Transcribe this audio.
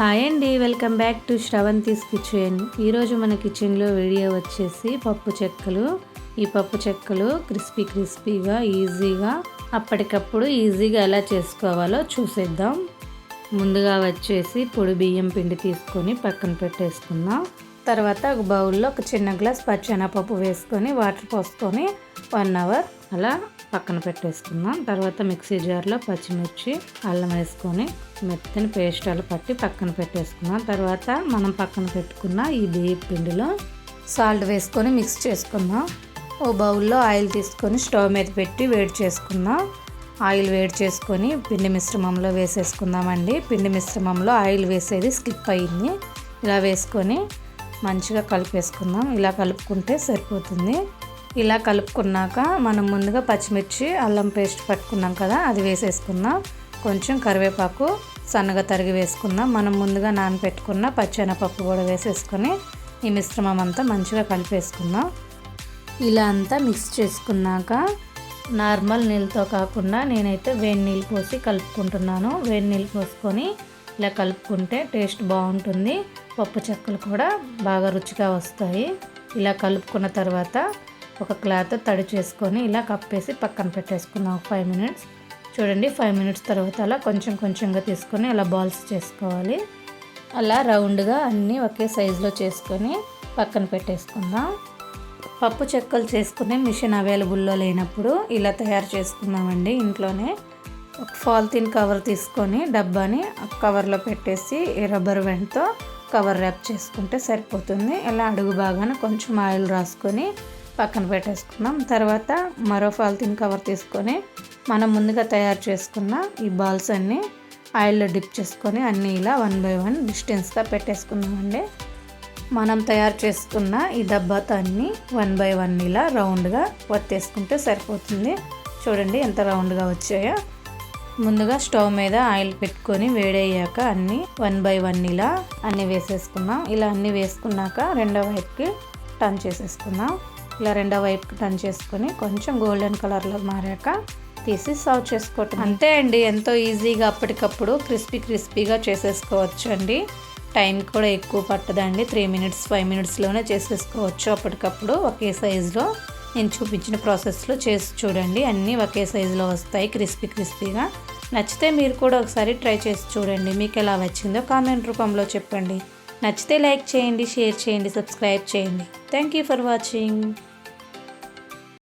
Hi అండి welcome back to Sravanthi's kitchen. ఈరోజు మన కిచెన్లో వీడియో వచ్చేసి పప్పు చెక్కలు. ఈ పప్పు చెక్కలు క్రిస్పీ క్రిస్పీగా ఈజీగా అప్పటికప్పుడు ఈజీగా ఎలా చేసుకోవాలో చూసేద్దాం. ముందుగా వచ్చేసి పొడి బియ్యం పిండి తీసుకొని పక్కన పెట్టేసుకుందాం. తర్వాత ఒక బౌల్లో ఒక చిన్న గ్లాస్ పచ్చెనపప్పు వేసుకొని వాటర్ పోసుకొని వన్ అవర్ అలా పక్కన పెట్టేసుకుందాం. తర్వాత మిక్సీ జార్లో పచ్చిమిర్చి అల్లం వేసుకొని మెత్తని పేస్ట్ అలా పట్టి పక్కన పెట్టేసుకుందాం. తర్వాత మనం పక్కన పెట్టుకున్న ఈ బియ్య పిండిలో సాల్ట్ వేసుకొని మిక్స్ చేసుకుందాం. ఓ బౌల్లో ఆయిల్ తీసుకొని స్టవ్ మీద పెట్టి వేడి చేసుకుందాం. ఆయిల్ వేడి చేసుకొని పిండి మిశ్రమంలో వేసేసుకుందామండి. పిండి మిశ్రమంలో ఆయిల్ వేసేది స్కిప్ అయ్యింది ఇలా వేసుకొని మంచిగా కలిపేసుకుందాం. ఇలా కలుపుకుంటే సరిపోతుంది. ఇలా కలుపుకున్నాక మనం ముందుగా పచ్చిమిర్చి అల్లం పేస్ట్ పట్టుకున్నాం కదా అది వేసేసుకుందాం. కొంచెం కరివేపాకు సన్నగా తరిగి వేసుకుందాం. మనం ముందుగా నానబెట్టుకున్న పచ్చెనపప్పు కూడా వేసేసుకొని ఈ మిశ్రమం అంతా మంచిగా కలిపేసుకుందాం. ఇలా అంతా మిక్స్ చేసుకున్నాక నార్మల్ నీళ్ళతో కాకుండా నేనైతే వేడి నీళ్ళు పోసి కలుపుకుంటున్నాను. వేడి నీళ్ళు పోసుకొని ఇలా కలుపుకుంటే టేస్ట్ బాగుంటుంది. పప్పు చెక్కలు కూడా బాగా రుచిగా వస్తాయి. ఇలా కలుపుకున్న తర్వాత ఒక క్లాత్ తడి చేసుకొని ఇలా కప్పేసి పక్కన పెట్టేసుకుందాం. ఒక ఫైవ్ మినిట్స్ చూడండి ఫైవ్ మినిట్స్ తర్వాత అలా కొంచెం కొంచెంగా తీసుకొని అలా బాల్స్ చేసుకోవాలి. అలా రౌండ్గా అన్నీ ఒకే సైజులో చేసుకొని పక్కన పెట్టేసుకుందాం. పప్పు చెక్కలు చేసుకునే మిషన్ అవైలబుల్లో లేనప్పుడు ఇలా తయారు చేసుకుందామండి ఇంట్లోనే. ఒక ఫాల్తీన్ కవర్ తీసుకొని డబ్బాని కవర్లో పెట్టేసి రబ్బర్ వెంట్తో కవర్ ర్యాప్ చేసుకుంటే సరిపోతుంది. ఇలా అడుగు బాగానే కొంచెం ఆయిల్ రాసుకొని పక్కన పెట్టేసుకున్నాం తర్వాత మరో ఫాల్తీన్ కవర్ తీసుకొని మనం ముందుగా తయారు చేసుకున్న ఈ బాల్స్ అన్నీ ఆయిల్లో డిప్ చేసుకొని అన్నీ ఇలా వన్ బై వన్ డిస్టెన్స్గా పెట్టేసుకున్నామండి మనం తయారు చేసుకున్న ఈ డబ్బాతో అన్నీ వన్ బై వన్ ఇలా రౌండ్గా వత్తేసుకుంటే సరిపోతుంది. చూడండి ఎంత రౌండ్గా వచ్చాయో. ముందుగా స్టవ్ మీద ఆయిల్ పెట్టుకొని వేడయ్యాక అన్నీ వన్ బై వన్ ఇలా అన్నీ వేసేసుకున్నాం ఇలా అన్నీ వేసుకున్నాక రెండో వైపుకి టర్న్ చేసేసుకుందాం. ఇలా రెండో వైపుకి టర్న్ చేసుకొని కొంచెం గోల్డెన్ కలర్లో మారాక తీసి సర్వ్ చేసుకోవటం. అంతే అండి ఎంతో ఈజీగా అప్పటికప్పుడు క్రిస్పీ క్రిస్పీగా చేసేసుకోవచ్చు అండి టైం కూడా ఎక్కువ పట్టదండి త్రీ మినిట్స్ ఫైవ్ మినిట్స్లోనే చేసేసుకోవచ్చు అప్పటికప్పుడు. ఒకే సైజులో నేను చూపించిన ప్రాసెస్లో చేసి చూడండి. అన్నీ ఒకే సైజులో వస్తాయి క్రిస్పీ క్రిస్పీగా. నచ్చితే మీరు కూడా ఒకసారి ట్రై చేసి చూడండి. మీకు ఎలా వచ్చిందో కామెంట్ రూపంలో చెప్పండి. నచ్చితే లైక్ చేయండి షేర్ చేయండి సబ్స్క్రైబ్ చేయండి. Thank you for watching